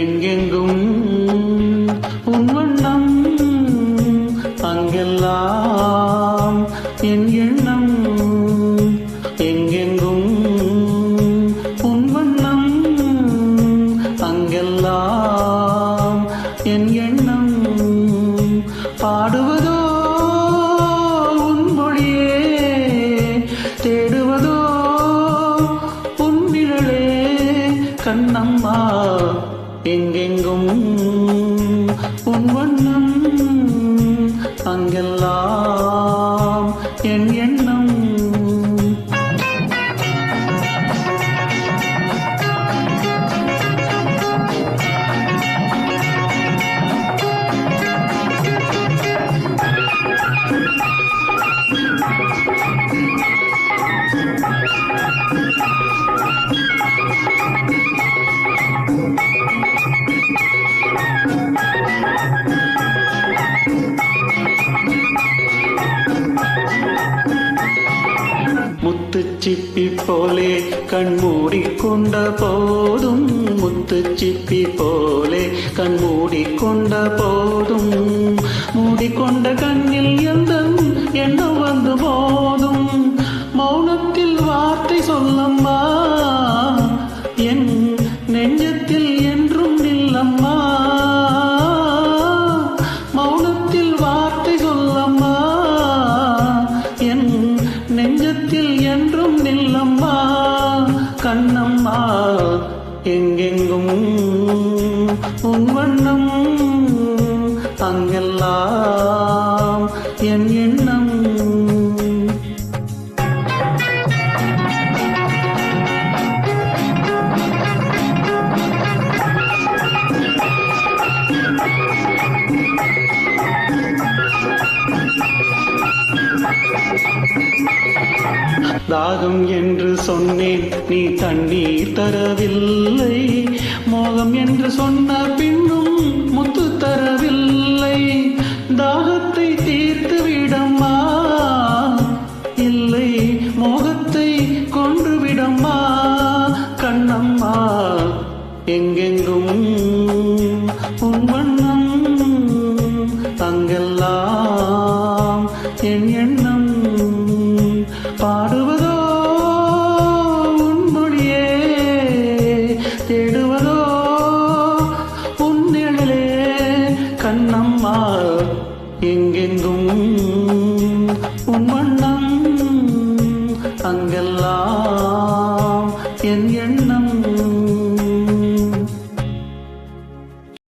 எங்கெங்கும் உன் வண்ணம் அங்கெல்லாம் என் எண்ணம். எங்கெங்கும் உன் வண்ணம் அங்கெல்லாம் என் எண்ணம். பாடுவதோ கண்ணம்மா. எங்கெங்கும் உன் வண்ணம் அங்கெல்லாம் என் எண்ணம் முத்துச்சிப்பி போலே கண் மூடிக்கொண்ட போதும். முத்துச்சிப்பி போலே கண் மூடிக்கொண்ட போதும். மூடிக்கொண்ட கண்ணில் எந்த எண்ணம் வந்து போதும். மௌனத்தில் வார்த்தை சொல்லம்மா. நெஞ்சத்தில் என்றும் நில்லம்மா கண்ணம்மா எங்கெங்கும் உன் வண்ணம் அங்கெல்லாம் என் எண்ணம் Thank you. தாகம் என்று சொன்னேன் நீ தண்ணீர் தரவில்லை. மோகம் என்று சொன்ன பின்னும் முத்து தரவில்லை. தாகத்தை தீர்த்து விடம்மா? இல்லை மோகத்தை கொன்று விடம்மா? கண்ணம்மா எங்கெங்கும் உன் வண்ணம் அங்கெல்லாம் என் எண்ணம் தேடுவதோ உன்னிழலே கண்ணம்மா எங்கெங்கும்? உன் வண்ணம் அங்கெல்லாம் என்